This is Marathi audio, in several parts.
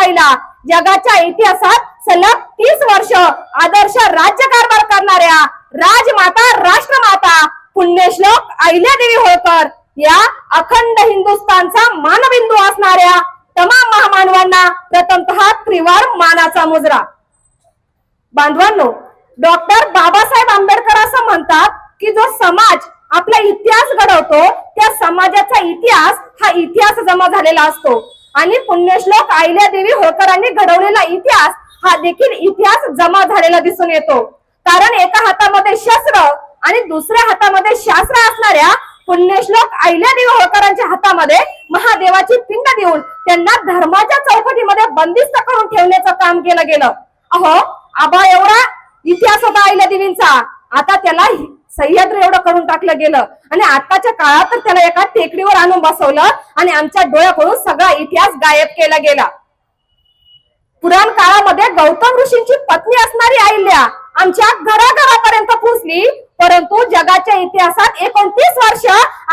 कीर्तीच्या जगाच्या इतिहासात सलग तीस वर्ष आदर्श राज्यकारभार करणाऱ्या राजमाता राष्ट्रमाता पुण्यश्लोक अहिल्यादेवी होळकर या अखंड हिंदुस्थानचा मानबिंदू असणाऱ्या तमाम महामानवांना प्रथमतः त्रिवार मानाचा मुजरा. बांधवांनो डॉक्टर बाबासाहेब आंबेडकर असं म्हणतात की जो समाज आपला इतिहास घडवतो त्या समाजाचा इतिहास हा इतिहास जमा झालेला असतो. आणि पुण्यश्लोक अहिल्यादेवी होळकरांनी घडवलेला इतिहास हा देखील इतिहास जमा झालेला दिसून येतो. कारण एका हातामध्ये शस्त्र आणि दुसऱ्या हातामध्ये शास्त्र असणाऱ्या पुण्यश्लोक अहिल्यादेवी होळकरांच्या हातामध्ये महादेवाची पिंड देऊन त्यांना धर्माच्या चौकटीमध्ये बंदिस्त करून ठेवण्याचं काम केलं गेलं. अहो आबा एवढा इतिहास होता अहिल्यादेवींचा आता त्याला सह्याद्र एवढं करून टाकलं गेलं. आणि आताच्या काळात तर त्याला एका टेकडीवर आणून बसवलं आणि आमच्या डोळ्याकडून सगळा इतिहास गायब केला गेला. पुराण काळामध्ये गौतम ऋषींची पत्नी असणारी अहिल्या आमच्या घराघरापर्यंत पोहोचली परंतु जगाच्या इतिहासात एकोणतीस वर्ष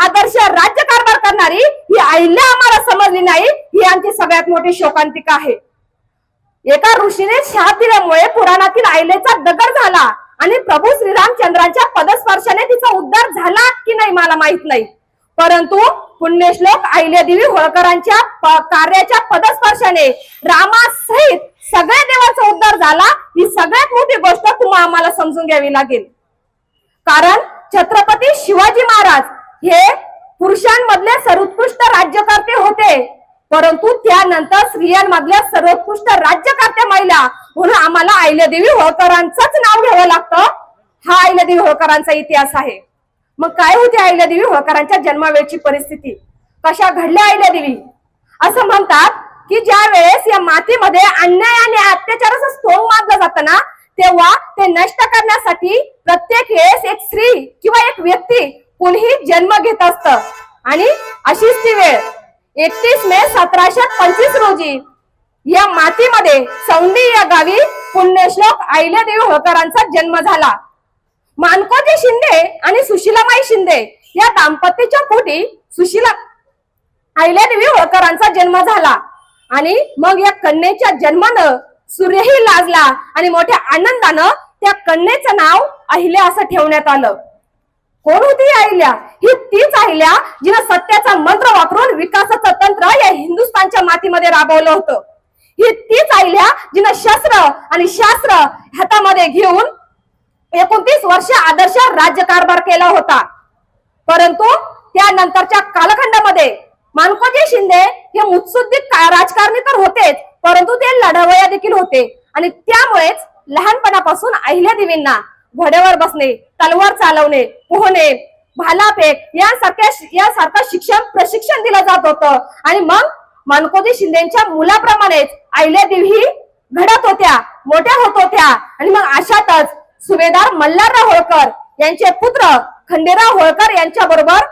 आदर्श राज्यकारभार करणारी ही अहिल्या आम्हाला समजली नाही ही आमची सगळ्यात मोठी शोकांतिका आहे. एका ऋषीने शाप दिल्यामुळे पुराणातील आईलेचा दगर झाला. आणि प्रभू श्रीरामचंद्रांच्या पदस्पर्शाने तिचा उद्धार झाला की नाही मला माहीत नाही. परंतु पुण्यश्लोक अहिल्यादेवी होळकरांच्या कार्याच्या पदस्पर्शाने रामासहित सगळ्या देवाचा उद्धार झाला ही सगळ्यात मोठी गोष्ट तुम्हाला आम्हाला समजून घ्यावी लागेल. कारण छत्रपती शिवाजी महाराज हे पुरुषांमधले सर्वोत्कृष्ट राज्यकर्ते होते. परंतु त्यानंतर स्त्रियांमधल्या सर्वोत्कृष्ट राज्यकर्त्या महिला म्हणून आम्हाला अहिल्यादेवी होळकरांचंच नाव घ्यावं लागतं. हा अहिल्यादेवी होळकरांचा इतिहास आहे. मग काय होती अहिल्यादेवी होळकरांच्या जन्मावेळची परिस्थिती? कशा घडल्या अहिल्यादेवी असं म्हणतात की ज्या वेळेस या मातीमध्ये अन्याय आणि अत्याचाराचा स्तोम मारलं जात ना तेव्हा ते नष्ट करण्यासाठी प्रत्येक वेळेस एक स्त्री किंवा एक व्यक्ती कोणीही जन्म घेत असत. आणि अशीच ती वेळ एकतीस मे सतराशे पंचवीस रोजी या मातीमध्ये सौंडी या गावी पुण्यश्लोक अहिल्यादेवी होळकरांचा जन्म झाला. मानकोजी शिंदे आणि सुशीलामाई शिंदे या दाम्पत्याच्या पोटी सुशीला अहिल्यादेवी होळकरांचा जन्म झाला. आणि मग या कन्येच्या जन्मानं सूर्यही लाजला आणि मोठ्या आनंदानं त्या कन्येचं नाव अहिल्या असं ठेवण्यात आलं. कोण होती अहिल्या? ही तीच अहिल्या जिनं सत्याचा मंत्र वापरून विकासाचं तंत्र या हिंदुस्थानच्या मातीमध्ये राबवलं होतं. ही तीच अहिल्या जिनं शस्त्र आणि शास्त्र हातामध्ये घेऊन एकोणतीस वर्ष आदर्श राज्यकारभार केला होता. परंतु त्यानंतरच्या कालखंडामध्ये मानकोजी शिंदे हे मुत्सुद्दीक राजकारणी तर होतेच परंतु ते लढवया देखील होते. आणि त्यामुळेच लहानपणापासून अहिल्यादेवींना घोड्यावर बसणे तलवार चालवणे पोहणे भालाफेक यासारख्या यासारखं शिक्षण प्रशिक्षण दिलं जात होतं. आणि मग मानकोजी शिंदेच्या मुलाप्रमाणेच अहिल्यादेवी ही घडत होत्या मोठ्या होत होत्या. आणि मग अशातच सुभेदार मल्हारराव होळकर यांचे पुत्र खंडेराव होळकर यांच्या बरोबर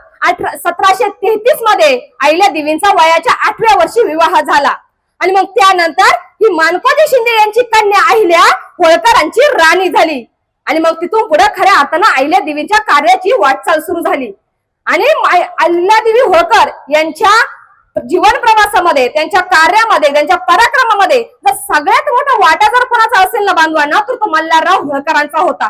सतराशे तेहतीसमध्ये अहिल्या देवींचा वयाच्या आठव्या वर्षी विवाह झाला. आणि मग त्यानंतर ही मानकोजी शिंदे यांची कन्या अहिल्या होळकरांची राणी झाली. आणि मग तिथून पुढे खऱ्या अर्थानं अहिल्या देवीच्या कार्याची वाटचाल सुरू झाली. आणि अहिल्यादेवी होळकर यांच्या जीवन प्रवासामध्ये त्यांच्या कार्यामध्ये त्यांच्या पराक्रमामध्ये जर सगळ्यात मोठा वाटा जर कोणाचा असेल ना बांधवांना तर तो मल्हारराव होळकरांचा होता.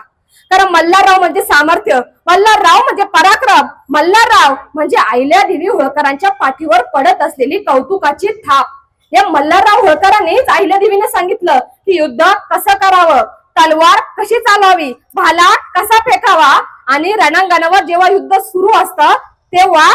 कारण मल्हारराव म्हणजे सामर्थ्य मल्हारराव म्हणजे पराक्रम मल्हारराव म्हणजे अहिल्यादेवी होळकरांच्या पाठीवर पडत असलेली कौतुकाची थाप. या मल्हारराव होळकरांनीच अहिल्यादेवीने सांगितलं की युद्ध कसं करावं? तलवार कशी चालवावी? भाला कसा फेकावा? आणि रणांगणावर जेव्हा युद्ध सुरू असतं तेव्हा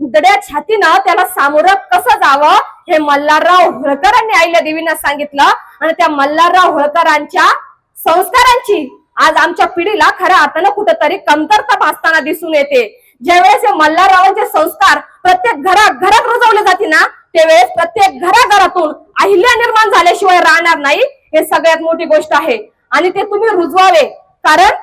दड्या छातीनं त्याला सामोरं कसं जावं हे मल्हारराव होळकरांनी आईल्या देवींना सांगितलं. आणि त्या मल्हारराव होळकरांच्या संस्कारांची आज आमच्या पिढीला खऱ्या अर्थानं कुठंतरी कमतरता भासताना दिसून येते. ज्यावेळेस हे मल्हाररावांचे संस्कार प्रत्येक घरा घरात रुजवले जाते ना त्यावेळेस प्रत्येक घराघरातून अहिल्या निर्माण झाल्याशिवाय राहणार नाही हे सगळ्यात मोठी गोष्ट आहे. आणि ते तुम्ही रुजवावे. कारण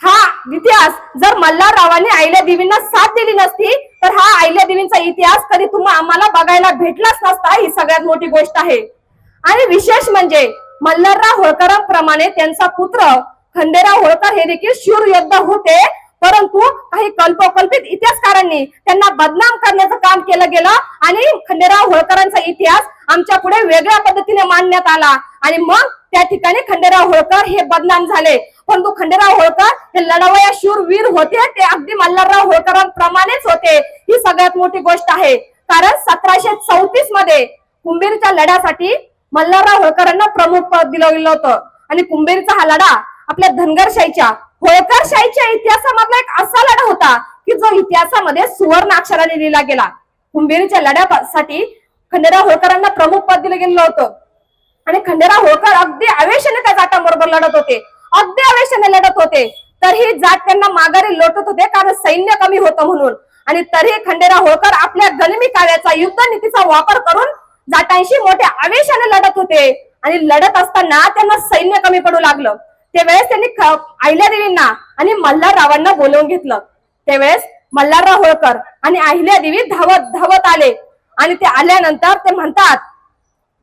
हा इतिहास जर मल्हाररावांनी आईल्या देवींना साथ दिली नसती तर हा आईल्या देवींचा इतिहास कधी तुम्हाला आम्हाला बघायला भेटलाच नसता ही सगळ्यात मोठी गोष्ट आहे. आणि विशेष म्हणजे मल्हारराव होळकरांप्रमाणे त्यांचा पुत्र खंडेराव होळकर हे देखील शूर योद्धा होते. परंतु काही कल्पकल्पित इतिहासकारांनी त्यांना बदनाम करण्याचं काम केलं गेलं आणि खंडेराव होळकरांचा इतिहास आमच्या पुढे वेगळ्या पद्धतीने मांडण्यात आला. आणि मग त्या ठिकाणी खंडेराव होळकर हे बदनाम झाले. परंतु खंडेराव होळकर हे लढावया शूरवीर होते ते अगदी मल्हारराव होळकरांप्रमाणेच होते. ही सगळ्यात मोठी गोष्ट आहे. कारण सतराशे चौतीसमध्ये कुंभीरच्या लढ्यासाठी मल्हारराव होळकरांना प्रमुख पद दिलं गेलं होतं. आणि कुंभीरचा हा लढा आपल्या धनगरशाहीच्या होळकरशाहीच्या इतिहासामधला एक असा लढा होता की जो इतिहासामध्ये सुवर्ण अक्षराने लिहिला गेला. कुंभीरच्या लढ्यासाठी खंडेराव होळकरांना प्रमुख पद दिलं गेलं होतं. आणि खंडेराव होळकर अगदी आवेशाने त्या जाटांबरोबर लढत होते. अगदी आवेशाने लढत होते. तर ही जाट त्यांना माघारी लोटत होते कारण सैन्य कमी होतं म्हणून. आणि तरीही खंडेराव होळकर आपल्या गनिमी काव्याचा युद्ध नीतीचा वापर करून जाटांशी मोठ्या आवेशाने लढत होते. आणि लढत असताना त्यांना सैन्य कमी पडू लागलं. त्यावेळेस त्यांनी अहिल्यादेवींना आणि मल्हाररावांना बोलवून घेतलं. त्यावेळेस मल्हारराव होळकर आणि अहिल्यादेवी धावत धावत आले. आणि ते आल्यानंतर ते म्हणतात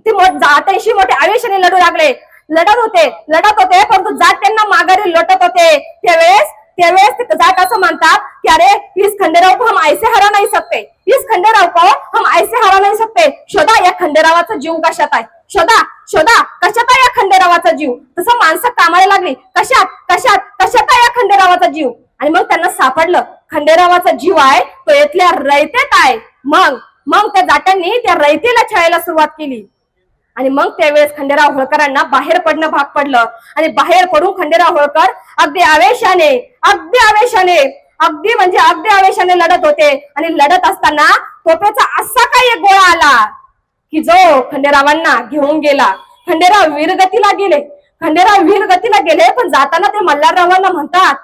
ते मो- जाटांशी मोठे आवेशाने लढू लागले. लढत होते लढत होते परंतु जाट त्यांना माघारी लटत होते. त्यावेळेस त्यावेळेस जाट असं म्हणतात की अरे इस खंडेराव को हम ऐसे हरा नाही सकते. इस खंडेराव को हम ऐसे हरा नाही सकते. शोधा या खंडेरावाचा जीव कशात आहे? शोधा शोधा कशात आहे या खंडेरावाचा जीव? तसं माणसं कामाला लागली. कशात कशात कशात आहे या खंडेरावाचा जीव? आणि मग त्यांना सापडलं. खंडेरावाचा जीव आहे तो येथल्या रयतेत आहे. मग मग त्या जाट्यांनी त्या रयतेला छळायला सुरुवात केली. आणि मग त्यावेळेस खंडेराव होळकरांना बाहेर पडणं भाग पडलं. आणि बाहेर पडून खंडेराव होळकर अगदी आवेशाने अगदी आवेशाने अगदी म्हणजे अगदी आवेशाने लढत होते. आणि लढत असताना तोपेचा असा काही एक गोळा आला की जो खंडेरावांना घेऊन गेला. खंडेराव वीरगतीला गेले. खंडेराव वीरगतीला गेले पण जाताना ते मल्हाररावांना म्हणतात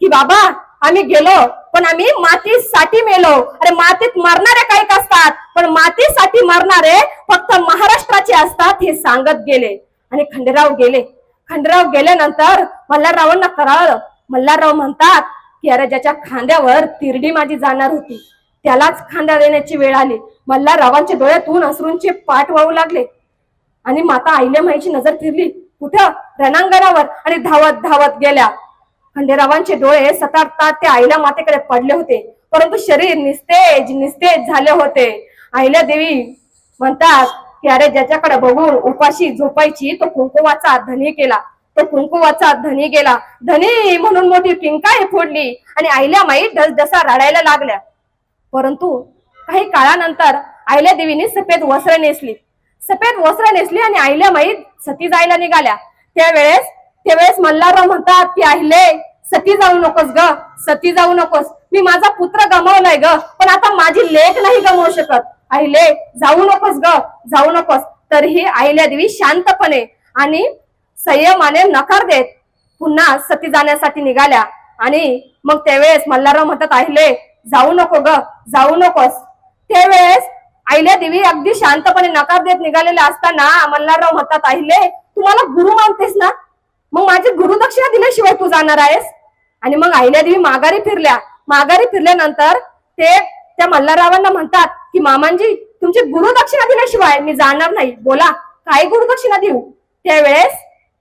की बाबा आम्ही गेलो पण आम्ही मातीसाठी मेलो. अरे मातीत मरणारे काही असतात पण मातीसाठी मरणारे फक्त महाराष्ट्राचे असतात हे सांगत गेले. आणि खंडेराव गेले. खंडेराव गेल्यानंतर मल्हाररावांना कळालं. मल्हारराव म्हणतात की अरे ज्याच्या खांद्यावर तिरडी माझी जाणार होती. त्यालाच खांदा देण्याची वेळ आली. मल्हाररावांच्या डोळ्यातून अश्रूंचे पाठ वाहू लागले. आणि माता आईल्यामाईची नजर फिरली. कुठं? रणांगणावर. आणि धावत धावत गेल्या. खंडेरावांचे डोळे सताटतात ते आईला मातेकडे पडले होते. परंतु शरीर निस्तेज निस्तेज झाले होते. आईला देवी म्हणतात की अरे ज्याच्याकडे बघून उपाशी झोपायची तो कुंकुवाचा धनी केला तो कुंकुवाचा धनी गेला. धनी म्हणून मोठी टिंकाई फोडली आणि आईल्या माई ढसढसा रडायला लागल्या. परंतु काही काळानंतर आईल्या देवीने सफेद वस्त्र नेसली. सफेद वस्त्र नेसली आणि आईल्या माई सती जायला निघाल्या. त्यावेळेस त्यावेळेस मल्हारराव म्हणतात की अहिले सती जाऊ नकोस ग सती जाऊ नकोस. मी माझा पुत्र गमावलाय ग पण आता माझी लेख नाही गमावू शकत. अहिले जाऊ नकोस ग जाऊ नकोस. तरीही आहिल्या देवी शांतपणे आणि संयमाने नकार देत पुन्हा सती जाण्यासाठी निघाल्या. आणि मग त्यावेळेस मल्हारराव म्हणतात अहिले जाऊ नको ग जाऊ नकोस. त्यावेळेस आहिल्या देवी अगदी शांतपणे नकार देत निघालेल्या असताना मल्हारराव म्हणतात अहिले तुम्हाला गुरु मानतेस ना? मग माझी गुरुदक्षिणा दिल्याशिवाय तू जाणार आहेस? आणि मग आईल्या देवी माघारी फिरल्या. माघारी फिरल्यानंतर ते त्या मल्हाररावांना म्हणतात की मामांजी तुमची गुरुदक्षिणा दिल्याशिवाय मी जाणार नाही. बोला काय गुरुदक्षिणा देऊ? त्यावेळेस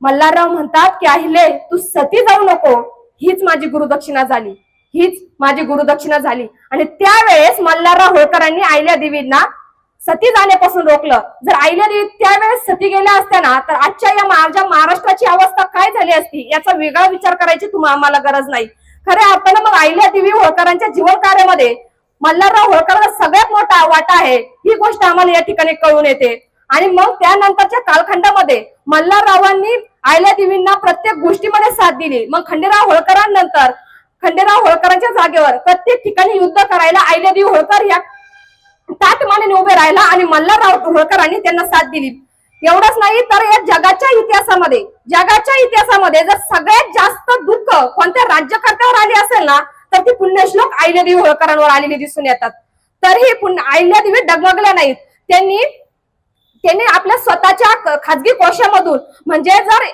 मल्हारराव म्हणतात की अहिले तू सती जाऊ नको. हीच माझी गुरुदक्षिणा झाली. हीच माझी गुरुदक्षिणा झाली. आणि त्यावेळेस मल्हारराव होळकरांनी आईल्या देवींना सती जाण्यापासून रोखलं. जर आईने देवी त्यावेळेस सती गेल्या असत्या ना तर आजच्या या माझ्या महाराष्ट्राची अवस्था काय झाली असती याचा वेगळा विचार करायची तुम्हाला आम्हाला गरज नाही. खरं आपण मग आईल्या देवी होळकरांच्या जीवन कार्यामध्ये मल्हारराव होळकरांचा सगळ्यात मोठा वाटा आहे ही गोष्ट आम्हाला या ठिकाणी कळून येते. आणि मग त्यानंतरच्या कालखंडामध्ये मल्हाररावांनी आयल्या देवींना प्रत्येक गोष्टीमध्ये साथ दिली. मग खंडेराव होळकरांनंतर खंडेराव होळकरांच्या जागेवर प्रत्येक ठिकाणी युद्ध करायला आयल्या देवी होळकर या ताटमानेने उभे राहिला आणि मल्हारराव होळकरांनी त्यांना साथ दिली. एवढंच नाही तर या जगाच्या इतिहासामध्ये जगाच्या इतिहासामध्ये जर सगळ्यात जास्त दुःख कोणत्या राज्यकर्त्यावर आली असेल ना तर ती पुण्यश्लोक अहिल्यादेवी होळकरांवर आलेली दिसून येतात. तरीही पुण्य अहिल्यादेवी डगमगल्या नाहीत. त्यांनी त्यांनी आपल्या स्वतःच्या खाजगी कोशामधून म्हणजे जर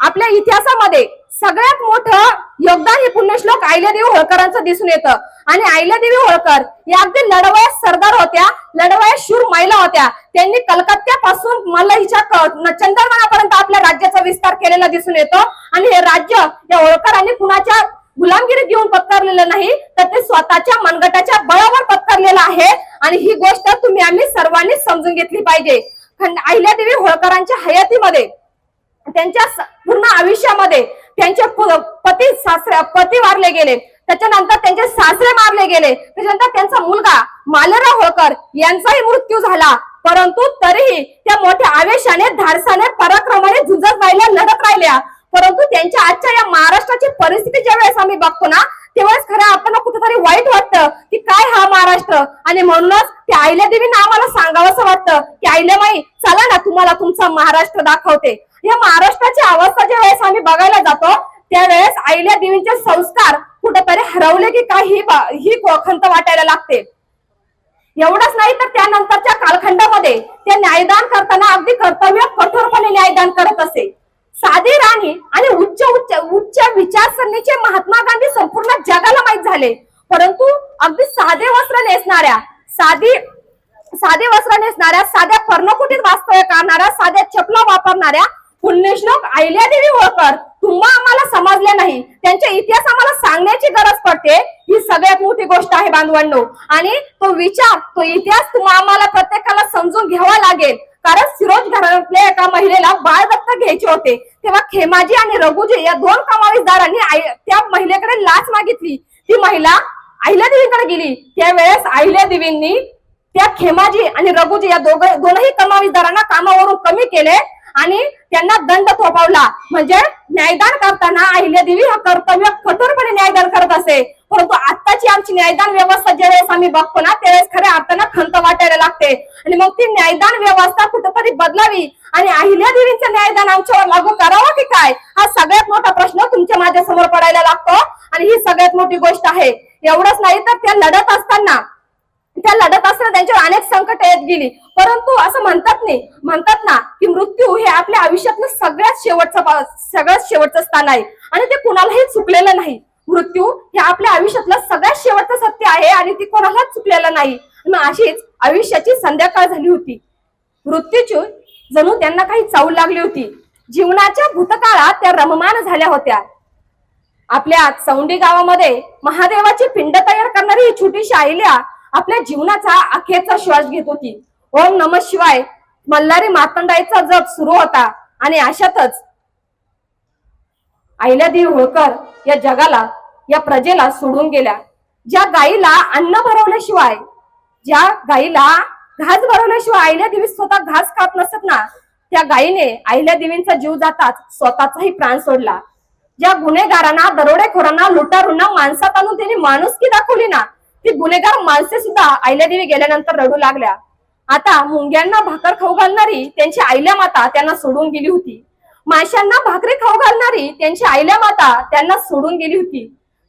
आपल्या इतिहासामध्ये सगळ्यात मोठं योगदान हे पुण्यश्लोक अहिल्यादेवी होळकरांचं दिसून येतं. आणि अहिल्यादेवी होळकर. या अगदी लढवया सरदार होत्या लढवया शूर महिला होत्या. त्यांनी कलकत्त्यापासून मल्लाईच्या क- आपल्या राज्याचा विस्तार केलेला दिसून येतो. आणि हे राज्य या होळकरांनी कुणाच्या गुलामगिरीत घेऊन पत्करलेलं नाही तर ते स्वतःच्या मनगटाच्या बळावर पत्करलेलं आहे. आणि ही गोष्ट तुम्ही आम्ही सर्वांनी समजून घेतली पाहिजे. खंड- अहिल्यादेवी होळकरांच्या हयातीमध्ये त्यांच्या पूर्ण आयुष्यामध्ये त्यांचे पती सासऱ्या पती वारले गेले. त्याच्यानंतर त्यांचे सासरे मारले गेले. त्याच्यानंतर त्यांचा मुलगा मालराव होळकर यांचाही मृत्यू झाला. परंतु तरीही त्या मोठ्या आवेशाने धाडसाने पराक्रमाने झुंजत राहिल्या लढत राहिल्या. परंतु त्यांच्या आजच्या या महाराष्ट्राची परिस्थिती ज्या वेळेस आम्ही बघतो ना तेव्हाच खरं आपण कुठेतरी वाईट वाटतं की काय हा महाराष्ट्र? आणि म्हणूनच त्या आईल्या देवींना आम्हाला सांगावंसं वाटतं की आईल्यामाई चला ना तुम्हाला तुमचा महाराष्ट्र दाखवते. या महाराष्ट्राची अवस्था ज्या वेळेस आम्ही बघायला जातो त्यावेळेस आईल्या देवींचे संस्कार कुठेतरी हरवले की काय ही ही खंत वाटायला लागते. एवढंच नाही तर त्यानंतरच्या कालखंडामध्ये ते न्यायदान करताना अगदी कर्तव्य कठोरपणे न्यायदान करत असे. साधी राणी आणि उच्च उच्च उच्च विचारसरणीचे महात्मा गांधी संपूर्ण जगाला माहीत झाले. परंतु अगदी साधे वस्त्र नेसणाऱ्या साधी साधे वस्त्र नेसणाऱ्या साध्या पर्णकुटीत वास्तव्य करणाऱ्या साध्या चपला वापरणाऱ्या पुण्यश्लोक अहिल्यादेवी होळकर तुम्हा आम्हाला समजले नाही. त्यांचा इतिहास आम्हाला सांगण्याची गरज पडते. ही सगळ्यात मोठी गोष्ट आहे बांधवांनो. आणि तो विचार तो इतिहास तुम्हा आम्हाला प्रत्येकाला समजून घ्यावा लागेल. कारण सिरोज घरातल्या एका महिलेला बाळ दत्त घ्यायचे होते. तेव्हा खेमाजी आणि रघुजी या दोन कमावीसदारांनी त्या महिलेकडे लाच मागितली. ती महिला अहिल्यादेवीकडे गेली. त्यावेळेस अहिल्यादेवींनी त्या खेमाजी आणि रघुजी या दोघ दोनही कमावीदारांना कामावरून कमी केले. आणि त्यांना दंड थोपवला म्हणजे न्यायदान करताना अहिल्यादेवी हा कर्तव्य कठोरपणे न्यायदान करत असे. परंतु आत्ताची आमची न्यायदान व्यवस्था ज्यावेळेस आम्ही बघतो ना त्यावेळेस खऱ्या अर्थानं खंत वाटायला लागते. आणि मग ती न्यायदान व्यवस्था कुठेतरी बदलावी आणि अहिल्यादेवींचं न्यायदान आमच्यावर लागू करावं की काय? हा सगळ्यात मोठा प्रश्न तुमच्या माझ्यासमोर पडायला लागतो. आणि ही सगळ्यात मोठी गोष्ट आहे. एवढंच नाही तर त्या लढत असताना त्या लढत असताना त्यांच्यावर अनेक संकट येत गेली. परंतु असं म्हणतात नाही म्हणतात ना की मृत्यू हे आपल्या आयुष्यातलं सगळ्यात शेवटचं सगळ्यात शेवटचं स्थान आहे. आणि ते कुणालाही चुकलेलं नाही. मृत्यू हे आपल्या आयुष्यातलं सगळ्यात शेवटचं सत्य आहे आणि ती कोणालाच चुकलेलं नाही. मग अशीच आयुष्याची संध्याकाळ झाली होती. मृत्यूची जणू त्यांना काही चावू लागली होती. जीवनाच्या भूतकाळात त्या रममान झाल्या होत्या. आपल्या चौंडी गावामध्ये महादेवाची पिंड तयार करणारी ही छोटीशी आईल्या आपल्या जीवनाचा अखेरचा श्वास घेत होती ओम नम शिवाय मल्हारी मातंडाईचा जप सुरू होता आणि अशातच अहिल्यादेवी होळकर या जगाला या प्रजेला सोडून गेल्या. ज्या गाईला अन्न भरवल्याशिवाय ज्या गाईला घास भरवल्याशिवाय अहिल्यादेवी स्वतः घास खात नसत ना त्या गायीने अहिल्यादेवींचा जीव जाताच स्वतःचाही प्राण सोडला. ज्या गुन्हेगारांना दरोडेखोरांना लुटारूंना माणसात आणून त्यांनी माणुसकी दाखवली ना गुन्हेगार माणसे सुद्धा अहिल्यादेवी गेल्यानंतर रडू लागल्या. आता मुंग्यांना भाकर खाऊ घालणारी त्यांची आईल्या माता त्यांना सोडून गेली होती. माशांना भाकरी खाऊ घालणारी त्यांची आईल्या माता त्यांना सोडून गेली होती.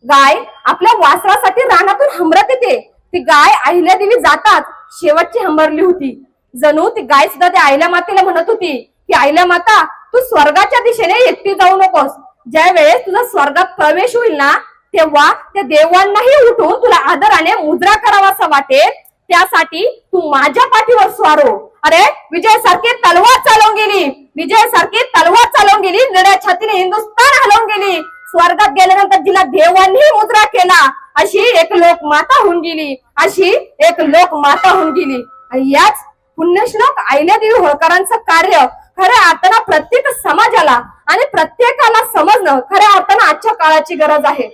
गाय आपल्या वासरासाठी रानातून हमरत येते. ती गाय अहिल्यादेवी जातात शेवटची हंबरली होती. जणू ती गाय सुद्धा त्या आईल्या मातेला म्हणत होती की आईल्या माता तू स्वर्गाच्या दिशेने एकटी जाऊ नकोस. ज्या वेळेस तुझा स्वर्गात प्रवेश होईल ना तेव्हा त्या देवांनाही उठून तुला आदराने मुद्रा करावासा वाटेल. त्यासाठी तू माझ्या पाठीवर स्वारो. अरे विजय सारखी तलवार चालवून गेली. विजय सारखी तलवार चालवून गेली. निळ्या छातीने हिंदुस्थान हलवून गेली. स्वर्गात गेल्यानंतर जिला देवांनी मुद्रा केला. अशी एक लोक माता होऊन गेली. अशी एक लोक माता होऊन गेली. आणि याच पुण्यश्लोक अहिल्यादेवी होळकरांचं कार्य खऱ्या अर्थानं प्रत्येक समाजाला आणि प्रत्येकाला समजणं खऱ्या अर्थानं आजच्या काळाची गरज आहे.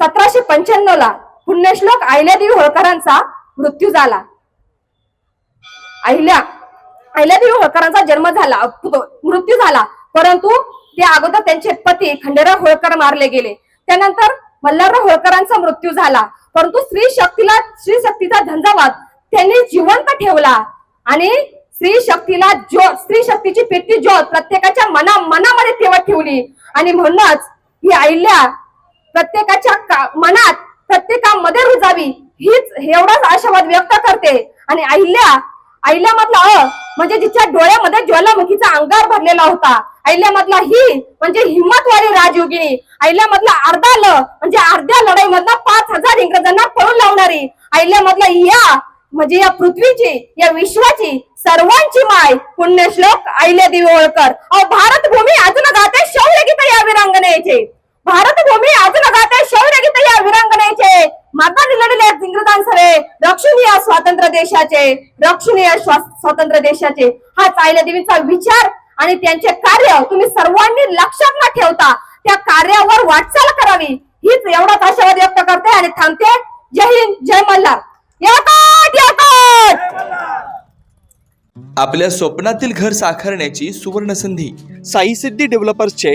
सतराशे पंच्याण्णव ला पुण्यश्लोक अहिल्यादेवी होळकरांचा मृत्यू झाला. अहिल्या अहिल्यादेवी होळकरांचा जन्म झाला मृत्यू झाला. परंतु ते अगोदर त्यांचे पती खंडेराव होळकर मारले गेले. त्यानंतर मल्हारराव होळकरांचा मृत्यू झाला. परंतु स्त्री शक्तीला स्त्री शक्तीचा धंदावाद त्यांनी जिवंत ठेवला आणि स्त्री शक्तीला ज्योत स्त्री शक्तीची पेटी ज्योत प्रत्येकाच्या मना मनामध्ये ठेवत ठेवली. आणि म्हणूनच ही अहिल्या प्रत्येकाच्या मनात प्रत्येकामध्ये रुजावी. हीच एवढाच आशावाद व्यक्त करते. आणि अहिल्या अहिल्या मधला अ म्हणजे जिच्या डोळ्यामध्ये ज्वालामुखीचा अंगार भरलेला होता. अहिल्या मधला ही म्हणजे हिंमतवाली राजयोगिनी. अहिल्या मधला अर्धा ल म्हणजे अर्ध्या लढाई मधला पाच हजार इंग्रजांना पळून लावणारी. अहिल्या मधला या म्हणजे या पृथ्वीची या विश्वाची सर्वांची माय पुण्यश्लोक अहिल्यादेवी होळकर अहो भारत भूमी अजून गाते शौर्य गीत या वीरांगनेचे. भारतभूमी अजून गाते शौर्य गीत या वीरांगनेचे माता लढले इंग्रजांसरे रक्षणीय स्वातंत्र्य देशाचे. रक्षणीय स्वातंत्र्य देशाचे. हा अहिल्यादेवीचा विचार आणि त्यांचे कार्य तुम्ही सर्वांनी लक्षात न ठेवता त्या कार्यावर वाटचाल करावी. हीच एवढाच आशावाद व्यक्त करते आणि थांबते. जय हिंद जय मल्हार. याकट याकट आपल्या स्वप्नातील घर साकारण्याची सुवर्ण संधी साई सिद्धी डेव्हलपर्सचे